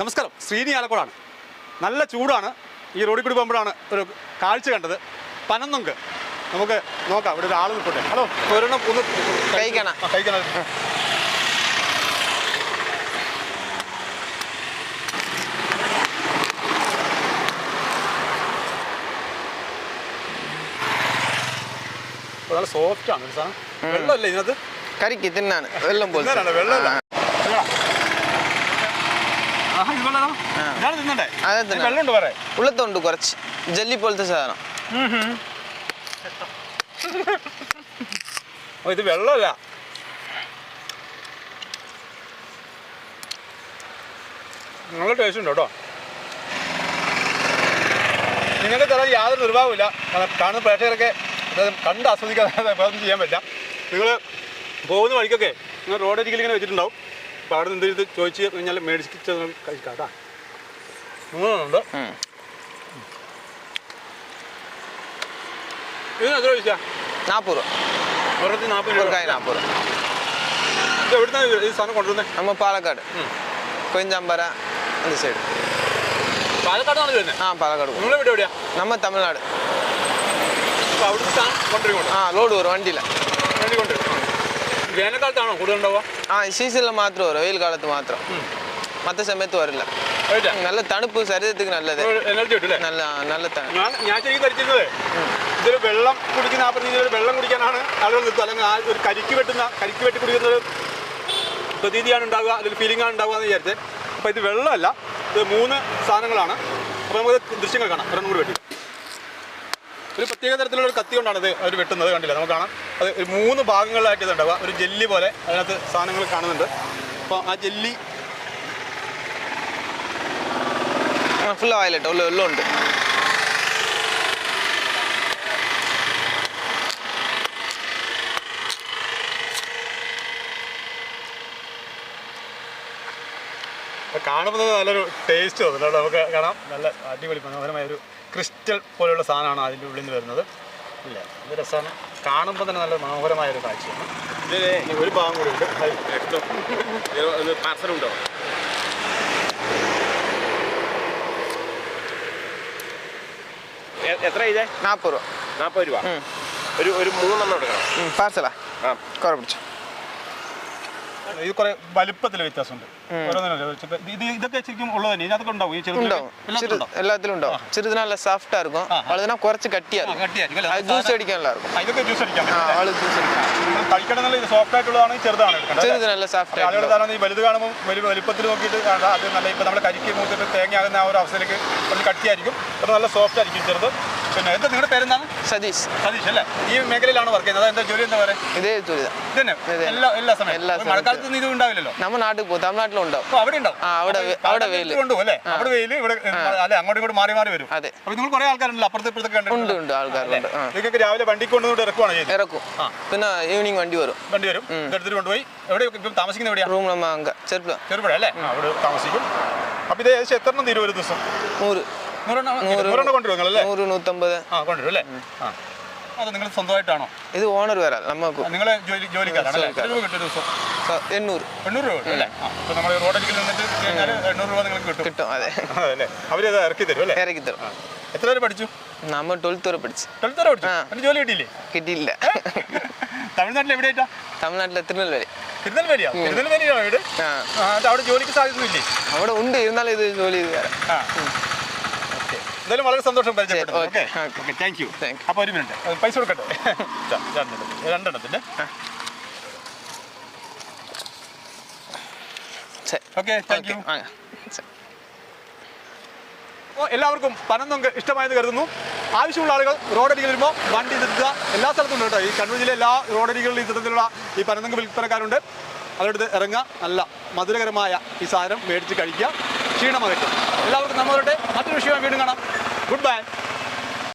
നമസ്കാരം. ശ്രീനി ആലക്കോടാണ്. നല്ല ചൂടാണ്. ഈ റോഡിൽ കൂടി പോകുമ്പോഴാണ് ഒരു കാഴ്ച കണ്ടത്. പനന്നുങ്ക് നമുക്ക് നോക്കാം. ഇവിടെ ഒരാൾ നിൽക്കട്ടെ ഹലോ. ഒരെണ്ണം ഒന്ന് കഴിക്കണം. കഴിക്കണം. നല്ല സോഫ്റ്റ് ആണ് ഒരു സാധനം വെള്ളമല്ലേ ഇതിനകത്ത്? കരിക്ക് തിന്നാണ് വെള്ളം പോലെ തിന്നാനാണ്, വെള്ളമല്ല. ഇതാ. ആഹാ, ഇത് വെള്ളമാണോ? ആ. ഇതാണ് തിന്നണ്ടേ അതെ ഇതിന് തിന്നാണ് വെള്ളമുണ്ട് വേറെ ഉള്ളത്തുണ്ട് കുറച്ച്. ജെല്ലി പോലത്തെ സാധനം. ഇത് വെള്ളമല്ല. നല്ല ടേസ്റ്റ് ഉണ്ട് കേട്ടോ. നിങ്ങൾക്ക് തരാൻ യാതൊരു നിർവാഹമില്ല കാരണം കാണുന്ന പ്രേക്ഷകരൊക്കെ കണ്ട് ആസ്വദിക്കാതെ വേറൊന്നും ചെയ്യാൻ പറ്റില്ല. നിങ്ങൾ പോകുന്ന വഴിക്കൊക്കെ നിങ്ങൾ റോഡരികിൽ ഇങ്ങനെ വെച്ചിട്ടുണ്ടാവും. ഇപ്പം അവിടെ നിന്ന് ഇത് ചോദിച്ച് കഴിഞ്ഞാൽ മേടിച്ച് കഴിക്കാട്ടാ മൂന്നുണ്ട് ഇതിന് എത്ര പൈസ? നാൽപ്പത് രൂപ. ഒരെണ്ണത്തി നാൽപ്പത് രൂപക്കായി ഇത് എവിടുന്നാണ് ഈ സാധനം കൊണ്ടുവരുന്നത് നമ്മൾ പാലക്കാട്. കൊഞ്ചമ്പര എന്ന സൈഡ് ആ പാലക്കാട് നിങ്ങൾ ഇവിടെ എവിടെയാ? നമ്മൾ തമിഴ്നാട്. അവിടുത്തെ ആ ലോഡ് വരും വണ്ടിയില്ല വണ്ടി കൊണ്ടുവരും. വേനൽക്കാലത്താണോ കൂടുതൽ ആ സീസണിൽ മാത്രം വരും വെയിൽ കാലത്ത് മാത്രം. മറ്റ സമയത്ത് വരില്ല. നല്ല തണുപ്പ് ശരീരത്തിന് നല്ലത്. നല്ല നല്ല ഞാൻ ഇതൊരു വെള്ളം കുടിക്കുന്ന ആ പ്രതീതി വെള്ളം കുടിക്കാനാണ് ആളുകൾ നിർത്തുക അല്ലെങ്കിൽ ആ ഒരു കരിക്ക് വെട്ടുന്ന കരിക്ക് വെട്ടി കുടിക്കുന്ന ഒരു പ്രതീതിയാണ് ഉണ്ടാകുക അല്ലെങ്കിൽ ഫീലിംഗ് ആണ് ഉണ്ടാകുക എന്ന് വിചാരിച്ചത് അപ്പോൾ ഇത് വെള്ളമല്ല ഇത് മൂന്ന് സാധനങ്ങളാണ്. അപ്പൊ നമുക്ക് ദൃശ്യങ്ങൾ കാണാം. രണ്ടും കൂടി വെട്ടി. ഒരു പ്രത്യേക തരത്തിലുള്ള ഒരു കത്തി കൊണ്ടാണ് ഇത് അവർ വെട്ടുന്നത് കണ്ടില്ല? നമുക്ക് കാണാം. അത് ഒരു മൂന്ന് ഭാഗങ്ങളിലായിട്ട് ഇത് ഉണ്ടാവുക ഒരു ജെല്ലി പോലെ അതിനകത്ത് സാധനങ്ങൾ കാണുന്നുണ്ട്. അപ്പോൾ ആ ജെല്ലി ഫുൾ ഓയിലിട്ട് ഉള്ള ഉണ്ട്. കാണുമ്പോൾ നല്ലൊരു ടേസ്റ്റ് തോന്നുന്നുണ്ട് നമുക്ക് കാണാം. നല്ല അടിപൊളി മനോഹരമായ ഒരു ക്രിസ്റ്റൽ പോലെയുള്ള സാധനമാണ് അതിന്റെ ഉള്ളിൽ നിന്ന് വരുന്നത്. ഇല്ല ഇത് രസമാണ്. കാണുമ്പോൾ തന്നെ നല്ല മനോഹരമായ ഒരു കാഴ്ചയാണ് ഒരു ഭാഗം കൂടി ഉണ്ട്. പാർസലുണ്ടോ എത്ര ഇതേ? നാൽപ്പത് രൂപ. നാൽപ്പത് രൂപ. ഒരു ഒരു മൂന്നെണ്ണം എടുക്കണം. പാർസലാ ആ. കുറേ പിടിച്ചു. ഇത് കുറെ വലുപ്പത്തിൽ വ്യത്യാസമുണ്ട് ഓരോന്നിനും ഇത് ഇത് ഇതൊക്കെ ശരിക്കും ഉള്ളത് തന്നെ ഇതിനകത്തൊക്കെ ഉണ്ടാവും ഈ ചെറുതിലൊക്കെ ഉണ്ടാവും എല്ലാത്തിലും சிறு ഉണ്ടാവും. எல்லாத்திலும் ഉണ്ടാവും சிறிது நல்ல சாஃப்டா இருக்கும் ஆ. அவ்வளவுனா குறைச்சு கட்டியா ആ, இருக்கும் കട്ടിയായിരിക്കും അല്ലേ? அது ஜூஸ் அடிக்க நல்லா இருக்கும் ആ, ഇതൊക്കെ ജ്യൂസ് അടിക്കാം ஆ, அவளுக்கு ஜூஸ் அடிக்கும் നിങ്ങൾ കഴിക്കണം എന്നുള്ള ഇത് സോഫ്റ്റ് ആയിട്ടുള്ളതാണ് ചെറുതാണ് എടുക്കേണ്ടത് അല്ലേ? சிறிது நல்ல சாஃப்டா ആളുകൾ இருக்கும் ധാരാളം ഈ വലുത് കാണുമ്പോൾ വലിയ വലുപ്പത്തിൽ നോക്കിയിട്ട് കാണാം അത് നല്ല ഇപ്പം നമ്മൾ കരിക്ക് മൂത്തിട്ട് തേങ്ങയാകുന്ന ആ ഒരു അവസ്ഥയിലേക്ക് കുറച്ച് കട്ടിയായിരിക്കും അത് നല്ല സോഫ്റ്റ് ആയിരിക്കും ചെറുത് പിന്നെ എന്താ നിങ്ങളുടെ പേരെന്താണ് സതീഷ്. സതീഷ് അല്ലേ? ഈ മേഖലയിലാണ് വർക്ക് ചെയ്യുന്നത്? എന്താ ജോലി എന്താ പറയുക ഇതേ ജോലി തന്നെ. എല്ലാ എല്ലാ സമയം? എല്ലാ മഴക്കാലത്ത് ഇത് ഉണ്ടാവില്ലല്ലോ? നമ്മുടെ നാട്ടിൽ പോകും തമിഴ്നാട്ടിലും ഉണ്ടാവും. അവിടെ ഉണ്ടാവും. അവിടെ അവിടെ വെയിൽ കൊണ്ടുപോകും അല്ലേ? അവിടെ വെയിൽ ഇവിടെ അല്ലെ അങ്ങോട്ടും ഇങ്ങോട്ട് മാറി മാറി വരും. അതെ. അപ്പോൾ നിങ്ങൾ കുറേ ആൾക്കാരുണ്ടല്ലോ അപ്പുറത്തെ ഇപ്പുറത്തെ കണ്ടിട്ടുണ്ട്. ഉണ്ട് ആൾക്കാരുണ്ട്. നിങ്ങൾക്ക് രാവിലെ വണ്ടി കൊണ്ടുവന്നിട്ട് ഇറക്കുവാണ് ചെയ്യുന്നത് ഇറക്കും. പിന്നെ ഈവനിങ് വണ്ടി വരും. വണ്ടി വരും. എടുത്തിട്ട് കൊണ്ടുപോയി. എവിടെ ഇപ്പം താമസിക്കുന്നത് എവിടെയാണ് റൂം നമ്മൾ ചെറുപ്പുഴ ചെറുപ്പുഴ അല്ലേ? അവിടെ താമസിക്കും. അപ്പോൾ ഇത് ഏകദേശം എത്ര എണ്ണം തീരും ഒരു ദിവസം? നൂറ്. നൂറ്. നൂറെണ്ണം കൊണ്ടുവരും നിങ്ങളല്ലേ നൂറ് നൂറ്റമ്പത്. ആ കൊണ്ടുവരും അല്ലേ ആ. അത് നിങ്ങൾ സ്വന്തമായിട്ടാണോ? ഇത് ഓണർ വരാം നമുക്ക് നിങ്ങൾ ജോലി ജോലിക്കാരാണ് അല്ലേ? രൂപ കിട്ടും ദിവസം? എണ്ണൂറ്. എണ്ണൂറ് രൂപ കിട്ടും അല്ലേ? അപ്പോൾ നമ്മൾ റോഡരികിൽ നിന്നിട്ട് കഴിഞ്ഞാൽ എണ്ണൂറ് രൂപ നിങ്ങൾക്ക് കിട്ടും. കിട്ടും അതെ. അതല്ലേ? അവരത് ഇറക്കി തരും അല്ലേ? ഇറക്കി തരും. എത്ര വരെ പഠിച്ചു? നമ്മൾ ട്വൽത്ത് വരെ പഠിച്ചു. ട്വൽത്ത് വരെ പഠിച്ചു? എന്നിട്ട് ജോലി കിട്ടിയില്ലേ? കിട്ടിയില്ല. തമിഴ്നാട്ടിൽ എവിടെയായിട്ടാ തമിഴ്നാട്ടിലെ തിരുനെൽവേലി തിരുനെൽവേലിയാ? തിരുനെൽവേലിയാണോ വീട്? ആ. ആ അത് അവിടെ ജോലിക്ക് സാധ്യതയില്ലേ അവിടെ ഉണ്ട് ഇരുന്നാലും ഇത് ജോലി ചെയ്ത് തരാം. എന്തായാലും വളരെ സന്തോഷം പരിചയപ്പെട്ടു okay. Okay, okay. Okay thank you അപ്പോൾ ഒരു മിനിറ്റ് പൈസ കൊടുക്കട്ടെ? രണ്ടെണ്ണത്തിന്റെ രണ്ടെണ്ണത്തിന്റെ ഓക്കെ താങ്ക് യു എല്ലാവർക്കും പനന്നൊങ്ക് ഇഷ്ടമായെന്ന് കരുതുന്നു. ആവശ്യമുള്ള ആളുകൾ റോഡരികിൽ വരുമ്പോൾ വണ്ടി നിർത്തുക. എല്ലാ സ്ഥലത്തും ഉണ്ട് കേട്ടോ. ഈ കണ്ണൂർ ജില്ലയിലെ എല്ലാ റോഡരികളിലും ഇത്തരത്തിലുള്ള ഈ പനന്നൊങ്ക് വിൽപ്പനക്കാരുണ്ട്. അവരുടെ ഇറങ്ങുക. നല്ല മധുരകരമായ ഈ സാധനം മേടിച്ച് കഴിക്കുക. ക്ഷീണമകറ്റുക എല്ലാവർക്കും നമ്മളുടെ മറ്റൊരു വിഷയം വീണ്ടും കാണാം. Goodbye.